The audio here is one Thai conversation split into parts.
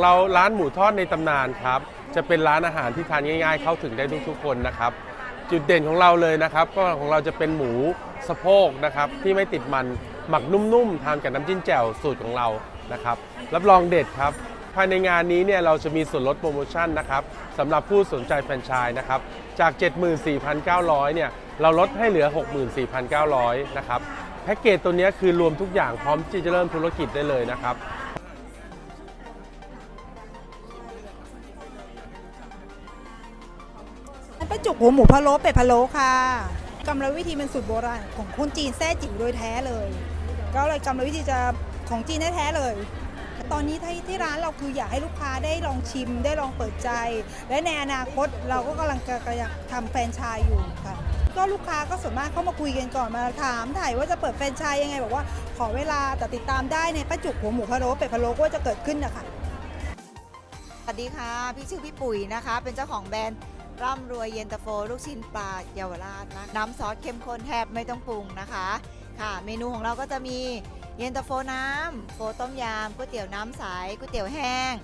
ของเราร้านหมูทอดในตำนานครับ จะเป็นร้านอาหารที่ทานง่าย ๆ เข้าถึงได้ทุกๆคนนะครับ จุดเด่นของเราเลยนะครับ ก็ของเราจะเป็นหมูสะโพกนะครับที่ไม่ติดมันหมักนุ่มๆทานกับน้ำจิ้มแจ่วสูตรของเรานะครับ รับรองเด็ดครับภายในงานนี้เนี่ยเราจะมีส่วนลดโปรโมชั่นนะครับสำหรับผู้สนใจแฟรนไชส์นะครับจาก 74,900เนี่ยเราลดให้เหลือ 64,900นะครับแพ็กเกจตัวนี้คือรวมทุกอย่างพร้อมที่จะเริ่มธุรกิจได้เลยนะครับ ป้าจุกหัวหมูพะโล้เป็ดพะโล้ค่ะกรรมวิธีเป็นสูตรโบราณของคนจีนแท้จิ๋วโดยแท้เลย ก็เลยกรรมวิธีจะของจีนแท้เลย ตอนนี้ที่ที่ร้านเราคืออยากให้ลูกค้าได้ลองชิมได้ลองเปิดใจ และในอนาคตเราก็กำลังจะกำลังทำแฟรนไชส์อยู่ค่ะก็ลูกค้าก็ส่วนมากเข้ามาคุยกันก่อนมาถามถ่ายว่าจะเปิดแฟรนไชส์ยังไงบอกว่าขอเวลาแต่ติดตามได้ในป้าจุกหัวหมูพะโล้เป็ดพะโล้ก็จะเกิดขึ้นนะคะสวัสดีค่ะ พี่ชื่อพี่ปุ๋ยนะคะ เป็นเจ้าของแบรนด์ ร่ำรวยเย็นตาโฟลูกชิ้นปลาเยาวราชนะน้ำซอสเข้มข้นแทบไม่ต้องปรุงนะคะ ค่ะ เมนูของเราก็จะมีเย็นตาโฟน้ำโฟต้มยำก๋วยเตี๋ยวน้ำใสก๋วยเตี๋ยวแห้ง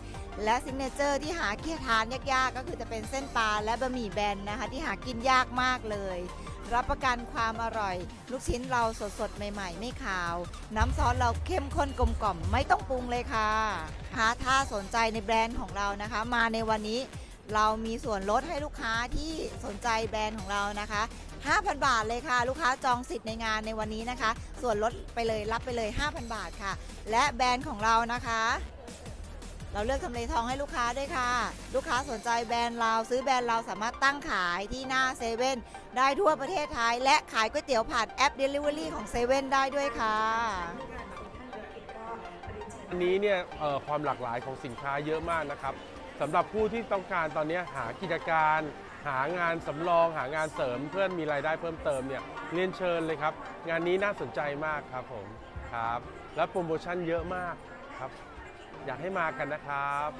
และซิกเนเจอร์ที่หาเกียทานยากๆ ก็คือจะเป็นเส้นปลาและบะหมี่แบนนะคะ ที่หากินยากมากเลยรับประกันความอร่อย ลูกชิ้นเราสดๆใหม่ ๆ ไม่ขาว น้ำซอสเราเข้มข้นกลมกล่อมไม่ต้องปรุงเลยค่ะหาถ้าสนใจในแบรนด์ของเรานะคะ มาในวันนี้ เรามีส่วนลดให้ลูกค้าที่สนใจแบรนด์ของเรานะคะ 5,000 บาทเลยค่ะ ลูกค้าจองสิทธิ์ในงานในวันนี้นะคะ ส่วนลดไปเลยรับไปเลย 5,000 บาทค่ะ และแบรนด์ของเรานะคะ เราเลือกทำเลทองให้ลูกค้าด้วยค่ะ ลูกค้าสนใจแบรนด์เราซื้อแบรนด์เราสามารถตั้งขายที่หน้าเซเว่นได้ทั่วประเทศไทย และขายก๋วยเตี๋ยวผ่านแอป Delivery ของเซเว่นได้ด้วยค่ะอันนี้เนี่ยเอ่อความหลากหลายของสินค้าเยอะมากนะครับ สำหรับผู้ที่ต้องการตอนนี้หากิจการ หางานสำรองหางานเสริมเพื่อนมีรายได้เพิ่มเติมเนี่ยเรียนเชิญเลยครับ งานนี้น่าสนใจมากครับผมครับ และโปรโมชั่นเยอะมากครับ อยากให้มากันนะครับ